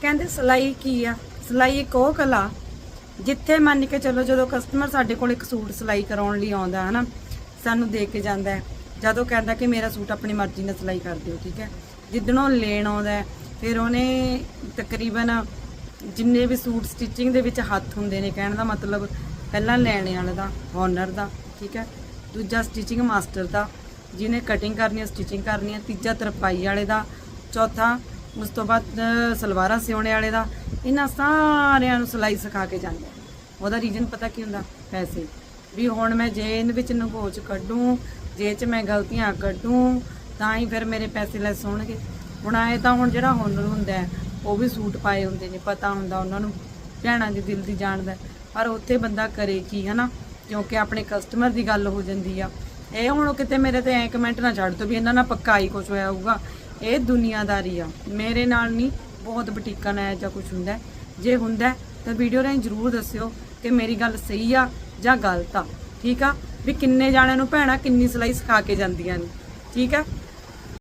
ਕਹਿੰਦੇ, ਸਿਲਾਈ ਕੀ ਆ? ਸਿਲਾਈ ਇੱਕ ਉਹ ਕਲਾ ਜਿੱਥੇ ਮੰਨ ਕੇ ਚੱਲੋ ਜਦੋਂ ਕਸਟਮਰ ਸਾਡੇ ਕੋਲ ਇੱਕ ਸੂਟ ਸਿਲਾਈ ਕਰਾਉਣ ਲਈ ਆਉਂਦਾ ਹੈ ਨਾ ਸਾਨੂੰ ਦੇ ਕੇ ਜਾਂਦਾ ਹੈ। ਜਦੋਂ ਕਹਿੰਦਾ ਕਿ ਮੇਰਾ ਸੂਟ ਆਪਣੀ ਮਰਜ਼ੀ ਨਾਲ ਸਿਲਾਈ ਕਰ ਦਿਓ, ਠੀਕ ਹੈ? ਜਿੱਦਣੋਂ ਲੈਣ ਆਉਂਦਾ ਫਿਰ ਉਹਨੇ ਤਕਰੀਬਨ ਜਿੰਨੇ ਵੀ ਸੂਟ ਸਟਿਚਿੰਗ ਦੇ ਵਿੱਚ ਹੱਥ ਹੁੰਦੇ ਨੇ, ਕਹਿਣ ਦਾ ਮਤਲਬ ਪਹਿਲਾਂ ਲੈਣੇ ਵਾਲੇ ਦਾ ਹੋਨਰ ਦਾ, ਠੀਕ ਹੈ? ਦੂਜਾ ਸਟਿਚਿੰਗ ਮਾਸਟਰ ਦਾ, ਜਿਹਨੇ ਕਟਿੰਗ ਕਰਨੀ ਹੈ ਸਟਿਚਿੰਗ ਕਰਨੀ ਹੈ, ਤੀਜਾ ਤਰਪਾਈ ਵਾਲੇ ਦਾ, ਚੌਥਾ ਉਸ ਤੋਂ ਬਾਅਦ ਸਲਵਾਰਾਂ ਸਿਉਣੇ ਵਾਲੇ ਦਾ, ਇਹਨਾਂ ਸਾਰਿਆਂ ਨੂੰ ਸਿਲਾਈ ਸਿਖਾ ਕੇ ਜਾਂਦਾ ਉਹਦਾ ਰੀਜ਼ਨ ਪਤਾ ਕੀ ਹੁੰਦਾ? ਪੈਸੇ। ਵੀ ਹੁਣ ਮੈਂ ਜੇ ਇਹਦੇ ਵਿੱਚ ਨਗੋਚ ਕੱਢੂੰ, ਜੇ ਚ ਮੈਂ ਗਲਤੀਆਂ ਕੱਢੂੰ, ਤਾਂ ਹੀ ਫਿਰ ਮੇਰੇ ਪੈਸੇ ਲੈਸ ਹੋਣਗੇ ਹੁਣ ਆਏ ਤਾਂ ਹੁਣ ਜਿਹੜਾ ਹੁਨਰ ਹੁੰਦਾ ਉਹ ਵੀ ਸੂਟ ਪਾਏ ਹੁੰਦੇ ਨੇ, ਪਤਾ ਹੁੰਦਾ ਉਹਨਾਂ ਨੂੰ, ਭੈਣਾਂ ਦੇ ਦਿਲ ਦੀ ਜਾਣਦਾ ਪਰ ਉੱਥੇ ਬੰਦਾ ਕਰੇ ਕੀ, ਹਨਾ? ਕਿਉਂਕਿ ਆਪਣੇ ਕਸਟਮਰ ਦੀ ਗੱਲ ਹੋ ਜਾਂਦੀ ਆ। ਇਹ ਹੁਣ ਕਿਤੇ ਮੇਰੇ ਤੇ ਐ ਕਮੈਂਟ ਨਾ ਛੱਡ ਦੋ ਵੀ ਇਹਨਾਂ ਨਾਲ ਪੱਕਾ ਹੀ ਕੁਝ ਹੋਇਆ ਹੋਊਗਾ। ਇਹ ਦੁਨੀਆਦਾਰੀ ਆ। ਮੇਰੇ ਨਾਲ ਨਹੀਂ, ਬਹੁਤ ਬੁਟੀਕਾਂ ਨਾਲ ਜਾਂ ਕੁਝ ਹੁੰਦਾ ਜੇ ਹੁੰਦਾ ਤਾਂ ਵੀਡੀਓ ਰਾਹੀਂ ਜਰੂਰ ਦੱਸਿਓ ਕਿ ਮੇਰੀ ਗੱਲ ਸਹੀ ਆ ਜਾਂ ਗਲਤ ਆ। ਠੀਕ ਆ? ਵੀ ਕਿੰਨੇ ਜਾਣਿਆਂ ਨੂੰ ਭੈਣਾਂ ਕਿੰਨੀ ਸਿਲਾਈ ਸਿਖਾ ਕੇ ਜਾਂਦੀਆਂ ਨੇ। ਠੀਕ ਆ?